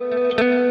ค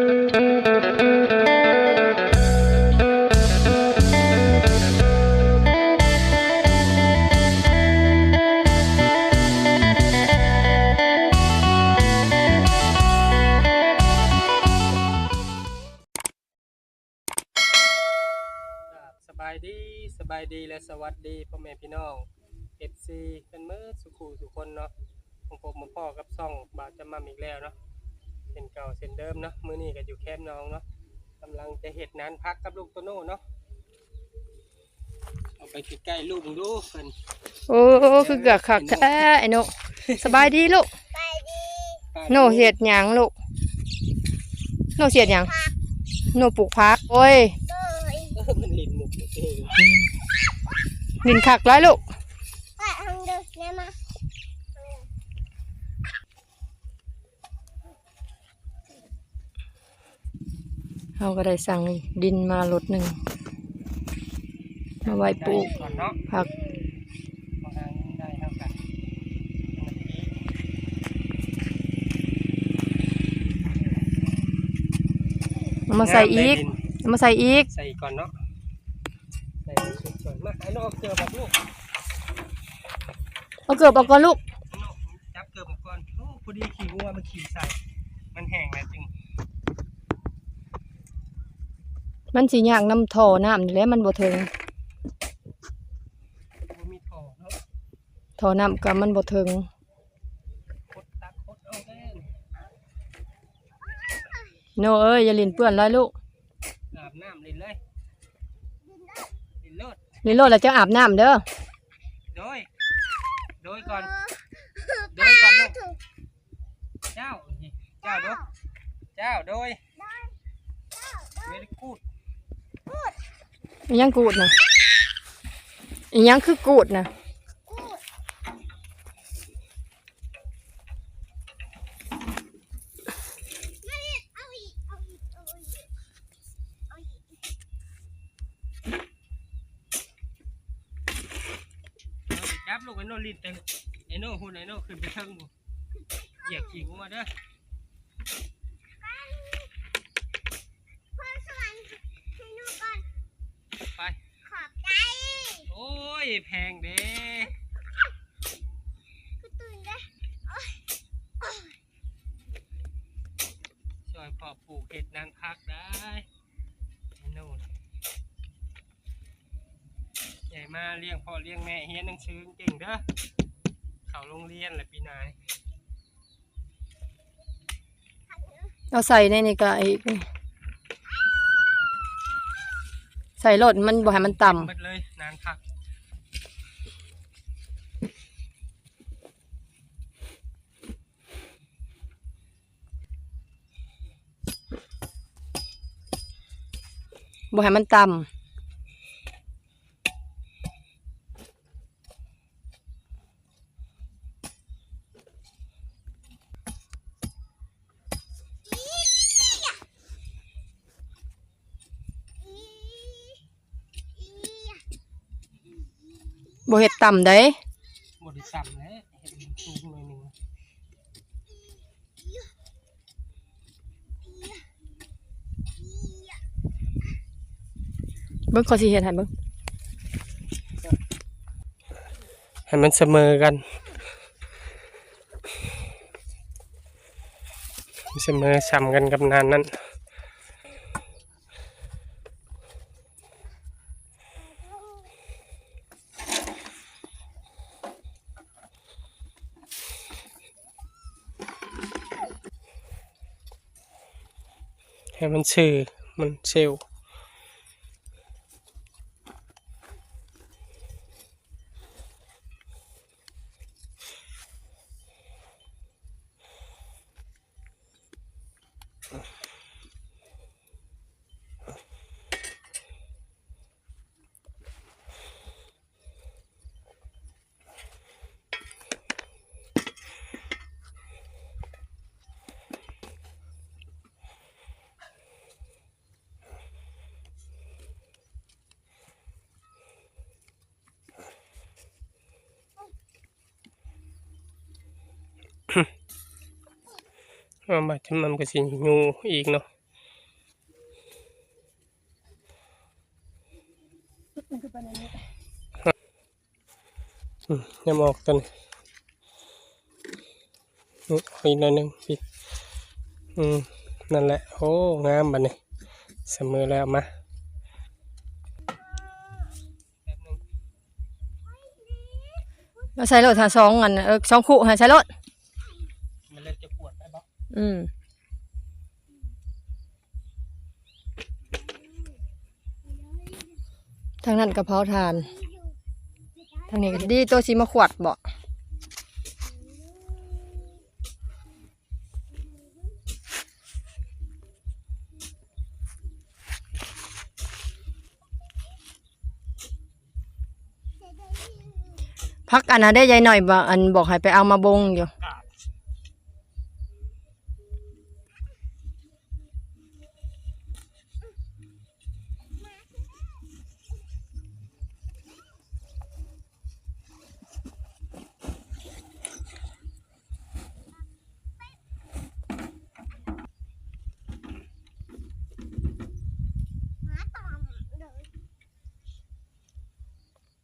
เส้นเก่าเส้นเดิมเนาะมื้อนี้ก็อยู่แคมป์น้องเนาะกำลังจะเฮ็ดนานพักกับลูกโตโน่เนาะเอาไปใกล้ๆลูกมึงดูเพิ่นโอ้คือเกือกคักแท้ไอ้โนสบายดีลูกโนเฮ็ดหยังลูกโนเสียดหยังโนปลูกพักโอ้ยเออมันลิ้นหมุกเลยเออดินคักร้ายลูก เราก็ได้สั่งดินมารถหนึ่งมาไว้ปลูกก่อนเนาะผักบางครั้งได้เท่ากันเอามาใส่อีกเอามาใส่อีก ใส่ก่อนเนาะ ใส่ชุดก่อนมาไอ้น้องเจอแบบลูก เอาเกือบเอาก่อนลูก จับเกือบออกก่อนโอ้พอดีขี่วัวมันขี่ใส่ มันแห้งแล้วจึง มันสิยากน้ำท่อน้ำนี่แหละมันบ่ถึงบ่มีถอเนาะท่อน้ำก็มันบ่ถึงคดตักคดเอาแน่นโนเอ้ยอย่าลินเปื้อนร้ายลูกอาบน้ำเลยเลยลินเลิศลินโลดแล้วจะอาบน้ำเด้อโดยโดยก่อนโดยก่อนลูกเจ้าเจ้าโดยเจ้าโดยเวลกูด อิหยังกูดนะอิหยังคือกูดนะจับลูกไอ้โน่ลินเต็มไอ้โน่หุ่นไอ้โน่ขึ้นไปเทิงบุเหยียบขี่งัวเด้อสวรรค์ให้หนูก่อน ไป ขอบใจ โอ้ย แพงเด้คือตื่นได้โอ๊ยช่วยพ่อปลูกเห็ดนางพักได้ไอ้โน่นใหญ่มาเลี้ยงพ่อเลี้ยงแม่เฮียนหนังสือเก่งเด้อเขาโรงเรียนแหละปีนายเอาใส่ในนี่ก็อีกนี่ใส่รถมันบ่ให้มันต่เบิดเลยนานพักำ บ่ให้มันต่ำบ่เฮ็ดต่ำได้ บไดิสัมแล้วเห็ดมันสูงหน่อยหนึ่ง เบิ่งขอสิเฮ็ดให้เบิ่งให้มันเสมอกันเสมอซ้ำกันกับนานนั้นให้มันชื่อมันเซลล มาทำมันก็สิงูอีกเนาะยังออกตันี้นี่เอาอีกหน่อยนึงพี่อืมนั่นแหละ โอ้งามบัดนี้เสมอแล้วมาแป๊บนึงมาใส่รถหาสองอันเออสองคู่หาใส่รถ มันเลยจะปวดไปบ่ อืมทางนั้นกระเพราทาน ทางนี้ก็ดีตัวสีมาขวดบ่พักอันนั้นได้ยายหน่อยบ่อันบอกให้ไปเอามาบงอยู่ หาต่อมเลย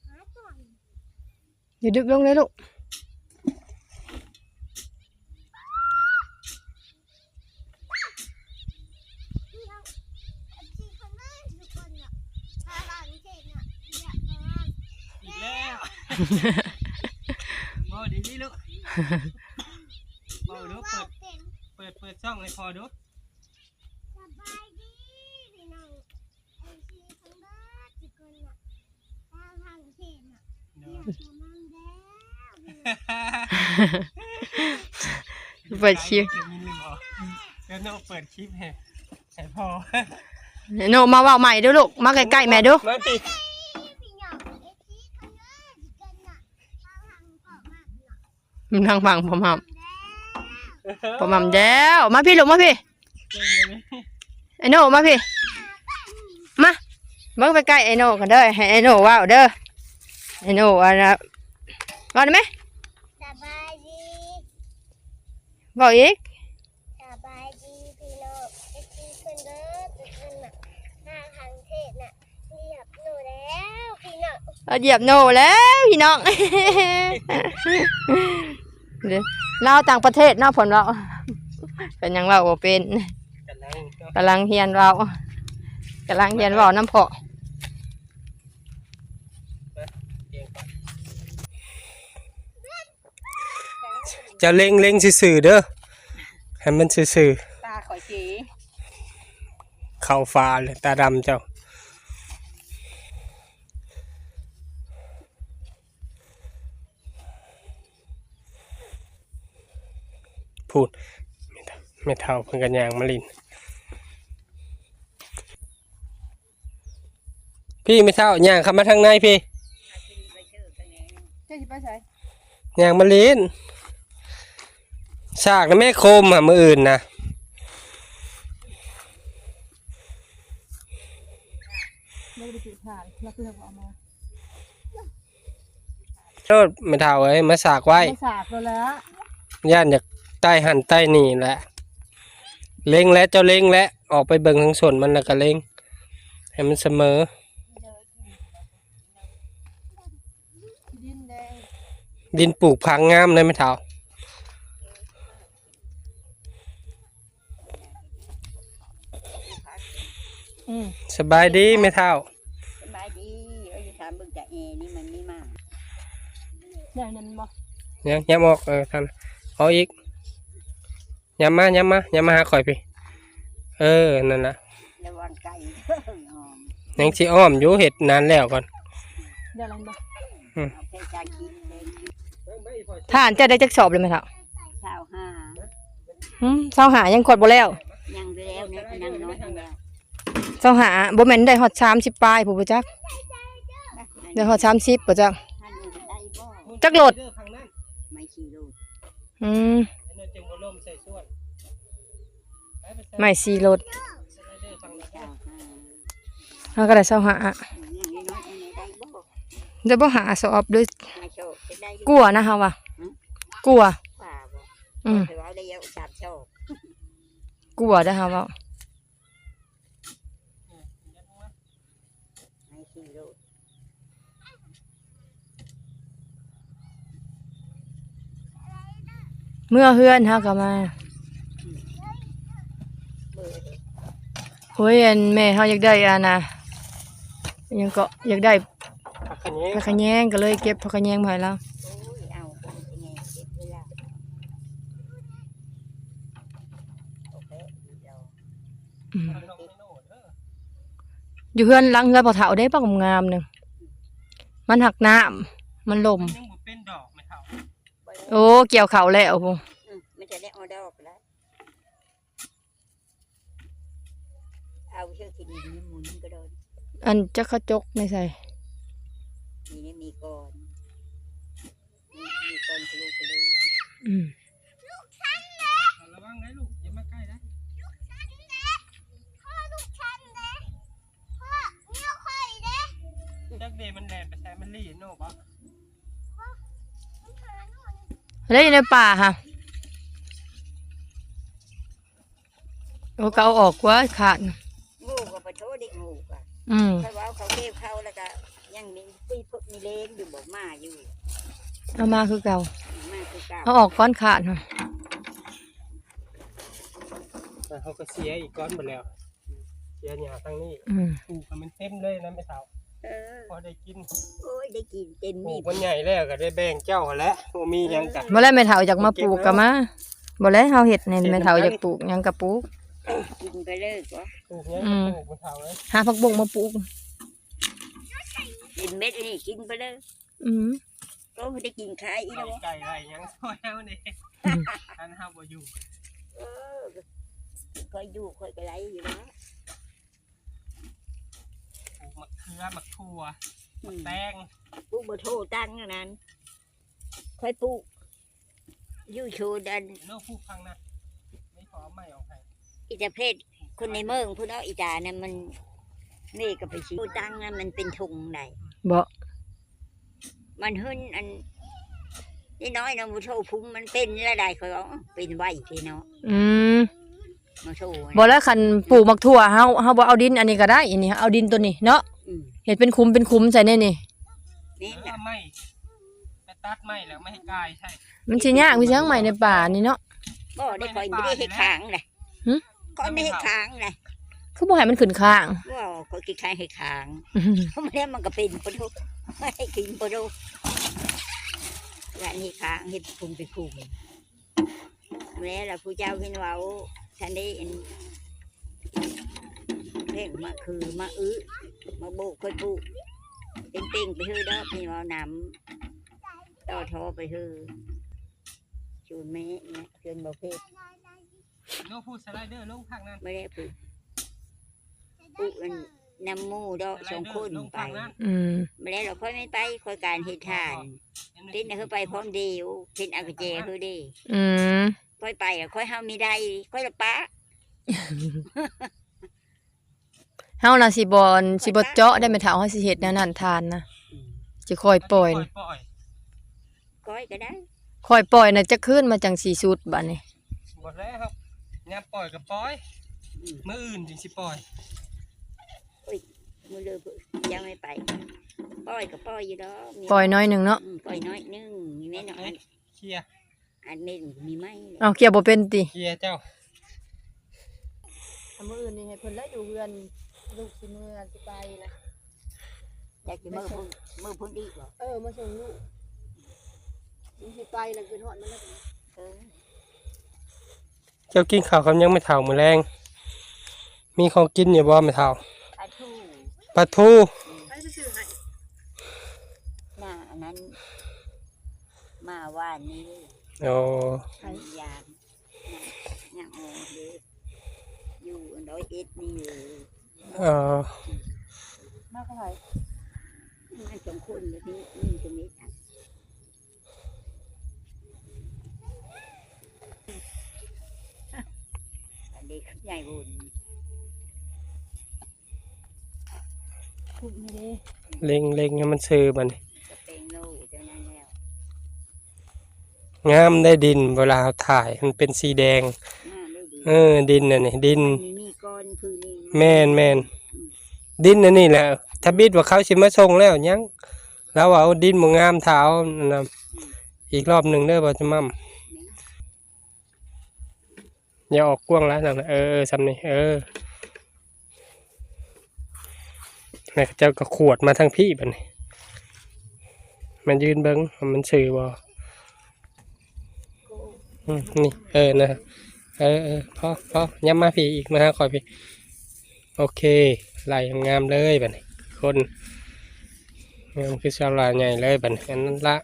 หาต่อม อย่าดึกลงเลยลูกที่เขาที่เขาเล่นทุกคนอะพาหลานเด็กอะอยากนอนอีกแล้วโอ้ดีนี่ลูกบอดูว่าเปิดเป็นเปิด เปิดช่องให้พอดูสบายดีพี่น้องไอซีเขาเล่นทุกคนอะพาหลานเด็กอะเดี๋อยยากจะนอนแล้ว เปิดคลิปเดี๋ยวมีลืมออกเดี๋ยวโน้เปิดคลิปให้ให้พอโนมาเว่าใหม่เดูลูก มาใกล้ๆแม่ดูมาติพี่น้องไอซีเขาเล่นทุกคนอะพาหลานพ่อมากเนาะมันทางฟังพอมัมแล้วพอมัมแด้วมาพี่ลูกมาพี่ไอโนมาพี่ มาเบิ่งไปใกล้ไอโนกันเด้อให้ไอโนเว้าวเด้อ ไอโนว่านะว่าได้ไหมสบายดีบอกอีกสบายดีพี่น้องไอซีคนเด้อทุกคนน่ะทางทางเทศน่ะเรียบหนูแล้วพี่น้องเอาเหยียบโนแล้วพี่น้อง เดี๋ยวเล่าวต่างประเทศเนาะผลเราเป็นหยังเราบ่เป็นกันนั่งเนาะกำลังเฮียนเรากำลังเฮียนเราน้ำเพาะ เกียงก่อน จะเล็งเล็งซื่อๆเด้อให้มันซื่อตาข่อยสีๆเข่าฟ้าเลยตาดำเจ้า พูดไม่เท่าเพิ่งกันยางมาลิน พี่ไม่เท่าย่างเข้ามาทางในพี่ เจ้าสิไปใส่ย่างมาลิน ฉากนะแม่โคมอะมืออื่นนะไม่ได้ติดผ่านแล้วเพื่อนออกมาโทษไม่เท่าเอ้ยมาสากไว้ไม่สาบแล้วย่านอยากใต้หันใต้นี่แหละเล็งแล้วเจ้าเล็งแล้วออกไปเบิ่งทั้งส่วนมันแล้วก็เล็งให้มันเสมอดินแดงดินปลูกพังงามเลยไม่เท่า อืม สบายดีไม่เท่าสบายดีเราจะถามเบิ่งจากเอนี่มันไม่มากอย่างนั้นบ่ยังย้ำออกเออท่านเอาอีกย้ำมาย้ำมาย้ำมาหาข่อยพี่เออนั่นนะระวังไก่หอมยังสิอ้อมอยู่เห็ดนานแล้วก่อนอย่างนั้นบ่เอาแค่จานกินเลยท่านจะได้จักสอบเลยไหมครับข้าวห้าหืมเสาหายังขดบ่แล้วยังไปแล้วเนี่ยยังน้อยแล้ว เสาหาบ่แม่นได้ฮอด30ปลายผู้บ่จักได้ฮอด30บ่จักท่านอยู่ได้บ่จักโหลดไม่ขี่โลดอืมจึงบ่ล่มใส่ส่วนไม่สีรถข้าวห้าเฮาก็ได้เสาหายังน้อยๆอันนี้ได้บ่เดี๋ยวบ่หาสอบด้วยมาโชคจะได้กลัวนะเฮาว่ะกลัวป่าบ่อืมถือว่าได้เยอะสามโชคกลัวได้อค่ะว่า ให้ขี่รถ เมื่อเฮือนเฮาก็มาเบอร์เด็กโอ้ยอันแม่เฮาอยากได้อันน่ะยังก็อยากได้ผักขะแยงผักขะแยงก็เลยเก็บผักขะแยงมาให้เราโอ้ยเอาเป็นไงเก็บเวลาโอเคเดี๋ยวอืมน้องไม่โน่เด้ออยู่เฮือนหลังเฮือนบ่เฒ่าได้ปักงามๆหนึงมันหักน้ำมันลม โอ้ เกี่ยวข้าวแล้วพุ่นอืมมันจะได้ออเดอร์ไปแล้วเอาเชือกกินนี่หมุนก็โดนอันจักเขาจกไม่ใส่มีนี่มีก่อนมีมีก่อนทะลุทะลุอืมระวังนะลูกอย่ามาใกล้นะพ่อลูกฉันเด้พ่อเนี่ยค่อยเด้จักเดมันแดดไปใช้มันลี่โน่บ่มันหาหน่อย แล้วอยู่ในป่าค่ะโอ้ก็เอาออกกว่าขาดงูก็ไปโทษเด็กงูก็อืมเขาว่าเขาเก็บเขาแล้วก็ยังมีปีพวกมีเลงอยู่บอกมาอยู่ เอามาคือเก่ามาคือเก่าเอาออกก้อนขาดค่ะแต่เขาก็เสียอีกก้อนหมดแล้ว เสียหญ้าทางนี้อืม ปลูกให้มันเต็มเลยนะไม่เท่า เออพอได้กินโอ้ยได้กินเต็มปลูมีกมันใหญ่แล้วก็ได้แบ่งเจ้าหั่นแหล้วบ่มีหยังกันบ่แล้วแม่เฒ่าอยากมาปลูกก็มาบ่แล้วเฮาเฮ็ดนี่แม่เฒ่าอยากปลูกหยังก็ปลูก กินไปเลยก็ปลูกหยังอืก็มปลูกไม่เท่าเลย หาผักบุ้งมาปลูก กินเม็ดนี่กินไปเลยอืมก็ไม่ได้กินขายอีกแล้วไก่ไรหยังซอยเอานี่อืมอันเฮาบ่อยู่เออคอยอยู่คอยกระไรอยู่นะปลูก มะเขือมะทั่วอืมแตงปลูกบะโทตั้งอย่างนั้นคอยปลูกอยู่โชว์ดันโน่ปลูกพังนะไม่ขอเอาไม่ออกให้อิตาเพศคนในเมืองพูดเอาอีตาเนี่ยมันนี่ก็ไปชี้ตั้งนะมันเป็นทุงไหนบ่มันหึ้นอันนี่น้อยนะมูโชพุ่งมันเป็นระดับเขาเอาเป็นไหวพี่เนาะอืม มาโชว์บ่แล้วคันปลูกมักถั่วเฮาเฮาบ่เอาดินอันนี้ก็ได้อันนี้เอาดินตัวนี้เนาะอืมเฮ็ดเป็นคุ้มเป็นคุ้มใส่ในนี่นี่เออนะเอาไม่ไปตัดไม่แล้วไม่ให้กายใช่ มันสิยากมีเสียงใหม่ในป่านี่เนาะบ่ได้คอยไม่ได้ให้ค้างเลยหึคอยไม่ให้ค้างเลยคือบ่ให้มันขึ้นข้างว่าคอยคิดค้างให้ค้างอืมเพราะมันเนี่ยมันก็เป็นปะทุไม่ให้กินปะทุและนี่ค้างเห็ดคุมไปคุมแม่ละผู้เจ้าพี่นเว้า ท่านได้เห็นเพ่งมาคือมาอื้อมาโบกคอยปลูกเป็นเป่งไปฮือเด้อพี่เว้านำต่อทอไปฮือจูนแม่เนี่ยเกินบ่เพศโน่พูดสไลเดอร์ลงพักนั้นไม่ได้ปลูกปลูกอันนำมูดอกสองคนไปไม่ได้เราค่อยไม่ไปค่อยการเหตุทานเป็นน่ะคือไปพร้อมดียวเป็นอากาเจคือดี อืม ค่อยไปอะค่อยเฮามีได้ค่อยละปะเฮาน่ะสิบ่อนสิบ่เจาะได้แม่เฒ่าเฮาสิเฮ็ดแนวนั้นทานนะสิค่อยปล่อยปล่อยก้อยก็ได้ค่อยปล่อยน่ะจะขึ้นมาจังสีสุดบัดนี้หมดแล้วครับยามปล่อยกับปล่อยอืมมื้ออื่นจึงสิปล่อยมือเลยยังไม่ไปปล่อยก็ปล่อยอยู่ดอกมีปล่อยน้อยหนึงเนาะอืมปล่อยน้อยนึงมีแม่น้อยเคลียร์ อันเม็ดมีไหมเอาเกี่ยวบ่เป็นติเคลียร์เจ้ามื้ออื่นนี่ให้เพิ่นละอยู่เฮือนลูกสิมื้อสิไปนะอยากจะมือพุ่นมือพุ่นดีบ่เออมาส่งลูกมันสิไปแล้วคือฮอดมันแล้วเออเจ้ากินข้าวคำยังไม่เท่ามื้อแรง มีของกินอยู่บ่ไม่เท่าอาทูปลาทูไปซื้อให้หน้าอันนั้น มาว่านนี้ โอ้พยายามเนี่ยโอ้เด็กอยู่อันร้อยเอ็ดนี่อยู่เออมาก็ไผมันสองคนแบบนี้นี่จะมีอะอันนี้ใหญ่บุญทุกนี่เด้เล็งเล็งให้มันซื้อมันจะเป็นโลเท่านั้นแล้ว งามได้ดินเวลาเราถ่ายมันเป็นสีแดงหน้าได้ดีเออ ดินน่ะนี่ดินอันนี้มีก้อนคือนี่แม่นแม่นดินอันนี้แหละถ้าบิดว่าเขาสิมาส่งแล้วยังแล้วเอาดินบ่งามเท้านั่นนะอีกรอบหนึ่งเด้อบ่จะมั่มอย่าออกกว้างแล้วนั่นน่ะเออเออซ้ำนี่เออแม่เจ้าก็ขวดมาทางพี่บัดนี้มันยืนเบิ้งว่ามันสื่อบ่อืม นี่เออนะเออเออพอพอย้ำมาพี่อีกมาหาคอยพี่ โอเคไหลงามๆเลยบัดนี้คนงามคือชาวลาใหญ่เลยบัดนี้อันนั้นละ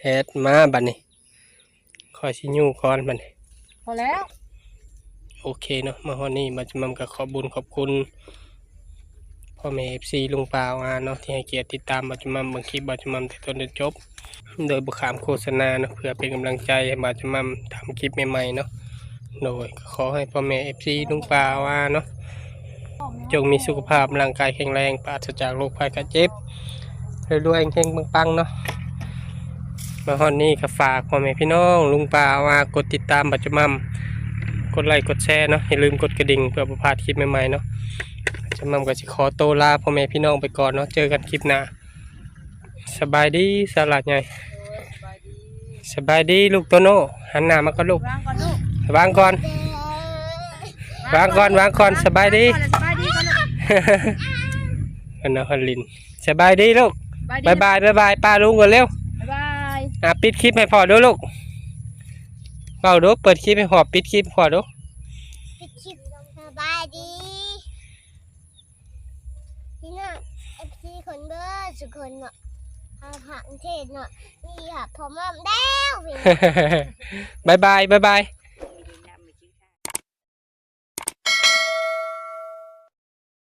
เฮ็ดมาบัดนี้คอยชิยูก่อนบัดนี้พอแล้ว โอเคเนาะมาฮอดนี่มาจะมัมกับขอบบุญขอบคุณ พ่อแม่เอฟซีลุงปาวอาเนาะที่ให้เกียรติติดตามบัจจุมัมบางคลิปบัจจุมัมแต่ต้นจนจบ โดยบุคามโฆษณาเนาะเพื่อเป็นกำลังใจให้บัจจุมัมทำคลิปใหม่ๆเนาะโดยขอให้พ่อแม่เอฟซีลุงปาวอาเนาะจงมีสุขภาพร่างกายแข็งแรงปราศจากโรคภัยไข้เจ็บรวยๆเฮงๆปังๆเนาะมาฮอดนี่ก็ฝากพ่อแม่พี่น้อง ลุงปาวากดติดตามบัจจุมัมกดไลค์กดแชร์เนาะอย่าลืมกดกระดิ่งเพื่อประพาดคลิปใหม่ๆเนาะ จะมั่มก็จะขอโตวลาพ่อแม่พี่น้องไปก่อนเนาะเจอกันคลิปหน้าสบายดีสลัดใหญ่สบายดีลูกโตโน่หันหน้ามาก็ลูกวางก่อนลูกวางก่อนวางก่อนวางก่อนสบายดีสบายดีก่อนลูกอันนั้นฮันลินสบายดีลูกสบายดีบายบายบายบายป้าลุงก่อนเร็วบ๊ายบายอะปิดคลิปให้พ่อดูลูกเบาดูเปิดคลิปให้พ่อปิดคลิปให้พ่อดู ปิดคลิปสบายดีพี่น้องเอฟซีคนเบอร์สุก คนเนาะอาหารเทศเนาะนี่ค่ะพอมอมแล้ว บายบายบายบาย